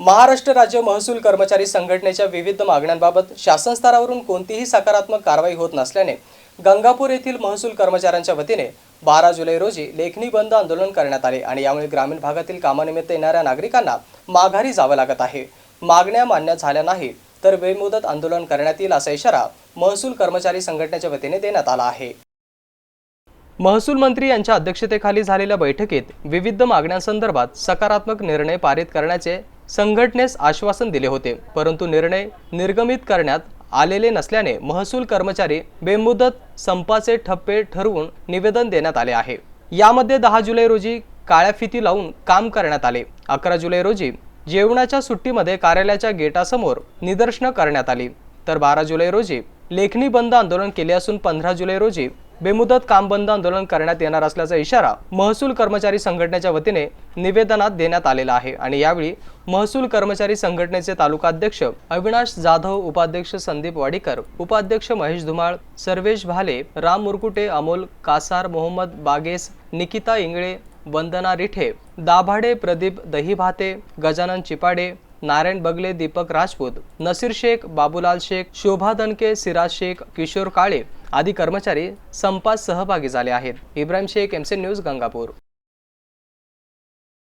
महाराष्ट्र राज्य महसूल कर्मचारी संघटनेच्या विविध मागण्यांबाबत शासन स्तरावरून कोणतीही सकारात्मक कारवाई होत नसल्याने गंगापूर येथील महसूल कर्मचाऱ्यांच्या वतीने बारा जुलै रोजी लेखणी बंद आंदोलन करण्यात आले आणि यामुळे ग्रामीण भागातील कामानिमित्त येणाऱ्या नागरिकांना माघारी जावं लागत आहे. मागण्या मान्य झाल्या नाही तर बेमुदत आंदोलन करण्यात येईल असा इशारा महसूल कर्मचारी संघटनेच्या वतीने देण्यात आला आहे. महसूल मंत्री यांच्या अध्यक्षतेखाली झालेल्या बैठकीत विविध मागण्यांसंदर्भात सकारात्मक निर्णय पारित करण्याचे संघटनेस आश्वासन दिले होते परंतु निर्णय निर्गमित करण्यात आलेले नसल्याने महसूल कर्मचारी बेमुदत संपाचे ठप्पे ठरवून निवेदन देण्यात आले आहे. यामध्ये दहा जुलै रोजी काळ्या फिती लावून काम करण्यात आले. अकरा जुलै रोजी जेवणाच्या सुट्टीमध्ये कार्यालयाच्या गेटासमोर निदर्शनं करण्यात आली. तर बारा जुलै रोजी लेखणी बंद आंदोलन केले असून पंधरा जुलै रोजी बेमुदत काम बंद आंदोलन करण्यात येणार असल्याचा इशारा महसूल कर्मचारी संघटनेच्या वतीने निवेदनात देण्यात आलेला आहे. आणि यावेळी महसूल कर्मचारी संघटनेचे तालुकाध्यक्ष अविनाश जाधव उपाध्यक्ष संदीप वाडीकर उपाध्यक्ष महेश धुमाळ सर्वेश भाले राम मुरकुटे अमोल कासार मोहम्मद बागेस निकिता इंगळे वंदना रिठे दाभाडे प्रदीप दहीभाते गजानन चिपाडे नारायण बगले दीपक राजपूत नसीर शेख बाबूलाल शेख शोभा दनके सिराज शेख किशोर काळे आदी कर्मचारी संपात सहभागी झाले आहेत. Ibrahim Shaikh MC news Gangapur.